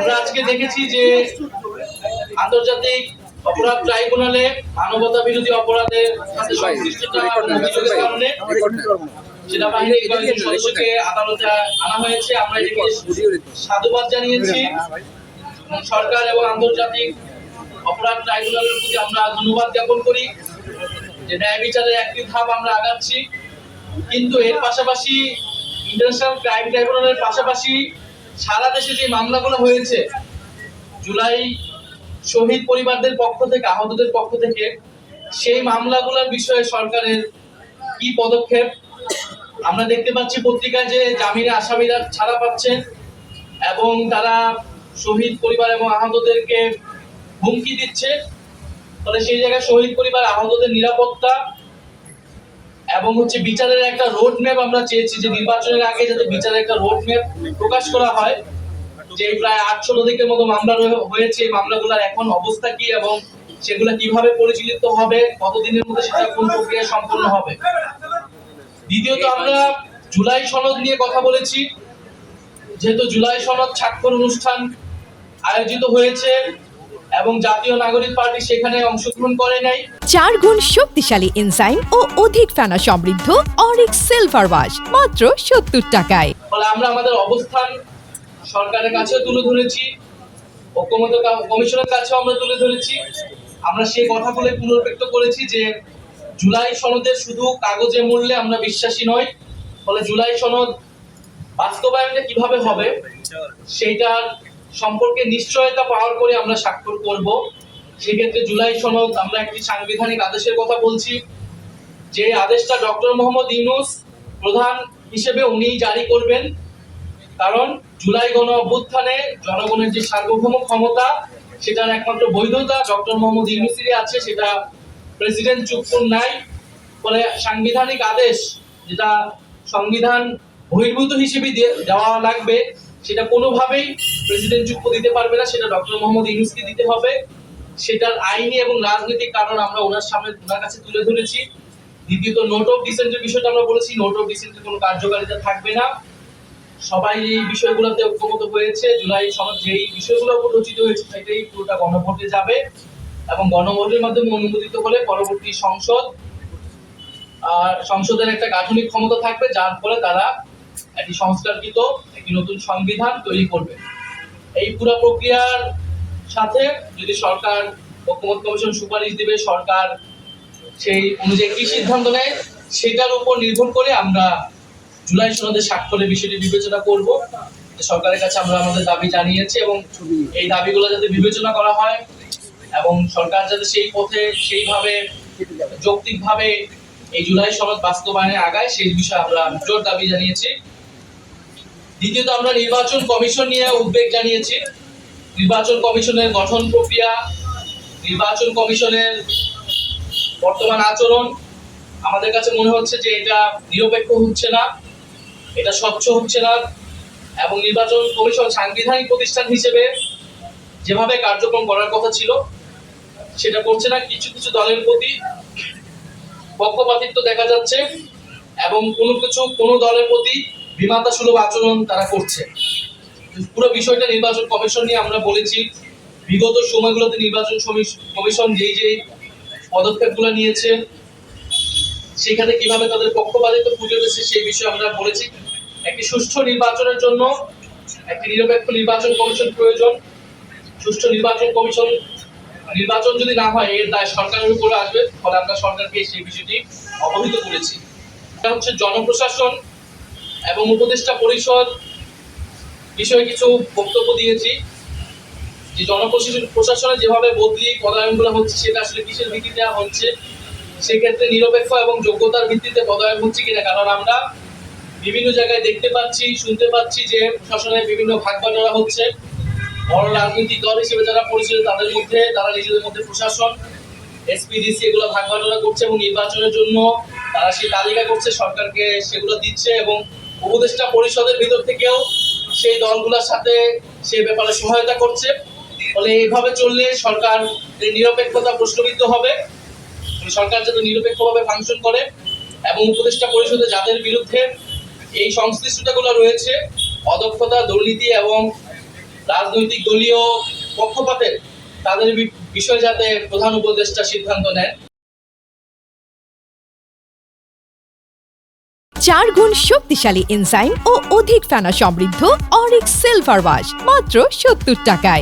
আমরা আজকে দেখেছি যে আন্তর্জাতিক অপরাধ ট্রাইব্যুনালে মানবতা বিরোধী অপরাধের সাথে সংশ্লিষ্টতা কারণে সেনাবাহিনীর কয়েকজন সদস্যকে আদালতে আনা হয়েছে। আমরা এটাকে সাধুবাদ জানিয়েছি। সরকার এবং আন্তর্জাতিক অপরাধ ট্রাইব্যুনালের প্রতি আমরা ধন্যবাদ জ্ঞাপন করি যে ন্যায় বিচারের একটি ধাপ আমরা আগাচ্ছি। কিন্তু এর পাশাপাশি ইন্টারন্যাশনাল ক্রাইম ট্রাইব্যুনালের পাশাপাশি সারা দেশে যে মামলাগুলো হয়েছে, জুলাই শহীদ পরিবারদের পক্ষ থেকে, আহতদের পক্ষ থেকে, সেই মামলাগুলোর বিষয়ে সরকারের কি পদক্ষেপ? আমরা দেখতে পাচ্ছি পত্রিকায় যে জামিনে আসামিরা ছাড়া পাচ্ছেন এবং তারা শহীদ পরিবার এবং আহতদেরকে হুমকি দিচ্ছে। ফলে সেই জায়গায় শহীদ পরিবার, আহতদের নিরাপত্তা এবং হচ্ছে বিচারের একটা রোড ম্যাপ আমরা চেয়েছি যে নির্বাচনের আগে যাতে বিচারের একটা রোড ম্যাপ প্রকাশ করা হয়, যে প্রায় আটশো অধিকের মতো মামলা হয়েছে। মামলাগুলোর এখন অবস্থা কি এবং সেগুলো কীভাবে পরিচালিত হবে, কতদিনের মধ্যে সেটা কোন প্রক্রিয়া সম্পন্ন হবে? দ্বিতীয়ত আমরা জুলাই সনদ নিয়ে কথা বলেছি। যেহেতু জুলাই সনদ স্বাক্ষর অনুষ্ঠান আয়োজিত হয়েছে এবং জাতীয় নাগরিক পার্টি সেখানে অংশগ্রহণ করে নাই। চার গুণ শক্তিশালী এনজাইম ও অধিক ফেনা সমৃদ্ধ অরিক সিলভার ওয়াশ মাত্র সত্তর টাকায়। ফলে আমরা আমাদের অবস্থান সরকারের কাছেও তুলে ধরেছি ঐক্যমত কমিশনের কাছেও আমরা তুলে ধরেছি। আমরা সেই কথাগুলো পুনর্ব্যক্ত করেছি যে জুলাই সনদের শুধু কাগজে মূল্যে আমরা বিশ্বাসী নই ফলে জুলাই সনদ বাস্তবায়নটা কীভাবে হবে সেইটার সম্পর্কে নিশ্চয়তা পাওয়ার করে আমরা স্বাক্ষর করব। সেক্ষেত্রে জুলাই সনদ, আমরা একটি সাংবিধানিক আদেশের কথা বলছি। যে আদেশটা ডক্টর মোহাম্মদ ইউনুস প্রধান হিসেবে উনিই জারি করবেন, কারণ জুলাই গণ অভ্যুত্থানে জনগণের যে সার্বভৌম ক্ষমতা, সেটার একমাত্র বৈধতা ডক্টর মোহাম্মদ ইউনুসেরই আছে, সেটা প্রেসিডেন্ট চুপুর নাই। ফলে সাংবিধানিক আদেশ, যেটা সংবিধান বহির্ভূত হিসেবে দেওয়া লাগবে সেটা কোনোভাবেই প্রেসিডেন্ট যুক্ত দিতে পারবে না, সেটা ডক্টর মোহাম্মদ ইউনুসকে দিতে হবে। সেটার আইনি এবং রাজনৈতিক কারণ আমরা ওনার সামনে, ওনার কাছে তুলে ধরেছি। দ্বিতীয়ত নোট অফ ডিসেন্টের বিষয়টা আমরা বলেছি নোট অফ ডিসেন্টের কোনো কার্যকারিতা থাকবে না। সবাই এই বিষয়গুলোতে ঐক্যমত হয়েছে। জুলাই সনদ যেই বিষয়গুলো রচিত হয়েছে, সেটাই পুরোটা গণভোটে যাবে এবং গণভোটের মাধ্যমে অনুমোদিত হলে পরবর্তী সংসদ আর সংসদের একটা গাঠনিক ক্ষমতা থাকবে, যার ফলে তারা একটি সংস্কারকৃত, একটি নতুন সংবিধান তৈরি করবে। এই পুরো প্রক্রিয়ার সাথে যদি সরকার, ঐক্যমত কমিশন সুপারিশ দিবে, সরকার সেই অনুযায়ী কি সিদ্ধান্ত নেয়, সেটার উপর নির্ভর করে আমরা জুলাই সনদে স্বাক্ষরের বিষয়টি বিবেচনা করব। সরকারের কাছে আমরা আমাদের দাবি জানিয়েছি এবং এই দাবিগুলো যাতে বিবেচনা করা হয় এবং সরকার যাতে সেই পথে সেইভাবে যৌক্তিকভাবে এই জুলাই সনদ বাস্তবায়নে আগায় সেই বিষয়ে আমরা জোর দাবি জানিয়েছি। দ্বিতীয়ত আমরা নির্বাচন কমিশন নিয়ে উদ্বেগ জানিয়েছি। নির্বাচন কমিশনের গঠন প্রক্রিয়া, নির্বাচন কমিশনের বর্তমান আচরণ, আমাদের কাছে মনে হচ্ছে যে এটা নিরপেক্ষ হচ্ছে না, এটা স্বচ্ছ হচ্ছে না এবং নির্বাচন কমিশন সাংবিধানিক প্রতিষ্ঠান হিসেবে যেভাবে কার্যক্রম করার কথা ছিল, সেটা করছে না। কিছু কিছু দলের প্রতি পক্ষপাতিত্ব দেখা যাচ্ছে এবং কোনো কিছু কোনো দলের প্রতি বিমাতা সুলভ আচরণ তারা করছে। পুরো বিষয়টা নির্বাচন কমিশন নিয়ে আমরা বলেছি। বিগত সময়গুলোতে নির্বাচন কমিশন যেই যেই পদক্ষেপগুলো নিয়েছে, সেখানে কীভাবে তাদের পক্ষপাতিত্ব ফুটে উঠেছে সেই বিষয়ে আমরা বলেছি। একটি সুষ্ঠু নির্বাচনের জন্য একটি নিরপেক্ষ নির্বাচন কমিশন প্রয়োজন। সুষ্ঠু নির্বাচন কমিশন নির্বাচন যদি না হয়, এর দায় সরকারের উপরে আসবে। ফলে আমরা সরকারকে সেই বিষয়টি অবহিত করেছি। এটা হচ্ছে জনপ্রশাসন এবং উপদেষ্টা পরিষদ বিষয়ে কিছু বক্তব্য দিয়েছি। যে জনপ্রশাসন প্রশাসনে যেভাবে বদলি পদায়নগুলো হচ্ছে, সেটা আসলে কিসের ভিত্তি দেওয়া হচ্ছে? সেক্ষেত্রে নিরপেক্ষ এবং যোগ্যতার ভিত্তিতে পদায়ন হচ্ছে কিনা? কারণ আমরা বিভিন্ন জায়গায় দেখতে পাচ্ছি, শুনতে পাচ্ছি যে প্রশাসনের বিভিন্ন ভাগ হচ্ছে। বড় রাজনৈতিক দল হিসেবে যারা পরিচিত, তাদের মধ্যে, তারা নিজেদের মধ্যে প্রশাসন এসপিডিসি এগুলো ভাগ করছে এবং নির্বাচনের জন্য তারা সেই তালিকা করছে, সরকারকে সেগুলো দিচ্ছে এবং উপদেষ্টা পরিষদের ভিতর থেকেও সেই দলগুলোর সাথে সে ব্যাপারে সহায়তা করছে। ফলে এইভাবে চললে সরকার নিরপেক্ষতা প্রশ্নবিদ্ধ হবে। সরকার যাতে নিরপেক্ষভাবে ফাংশন করে এবং উপদেষ্টা পরিষদে যাদের বিরুদ্ধে এই সংশ্লিষ্টতাগুলো রয়েছে, অদক্ষতা, দুর্নীতি এবং রাজনৈতিক দলীয় পক্ষপাতের তাদের বিষয় যাতে প্রধান উপদেষ্টা সিদ্ধান্ত নেন। চার গুণ শক্তিশালী এনজাইম ও অধিক ফেনা সমৃদ্ধ অরিক সিলভার ওয়াশ, মাত্র সত্তর টাকায়।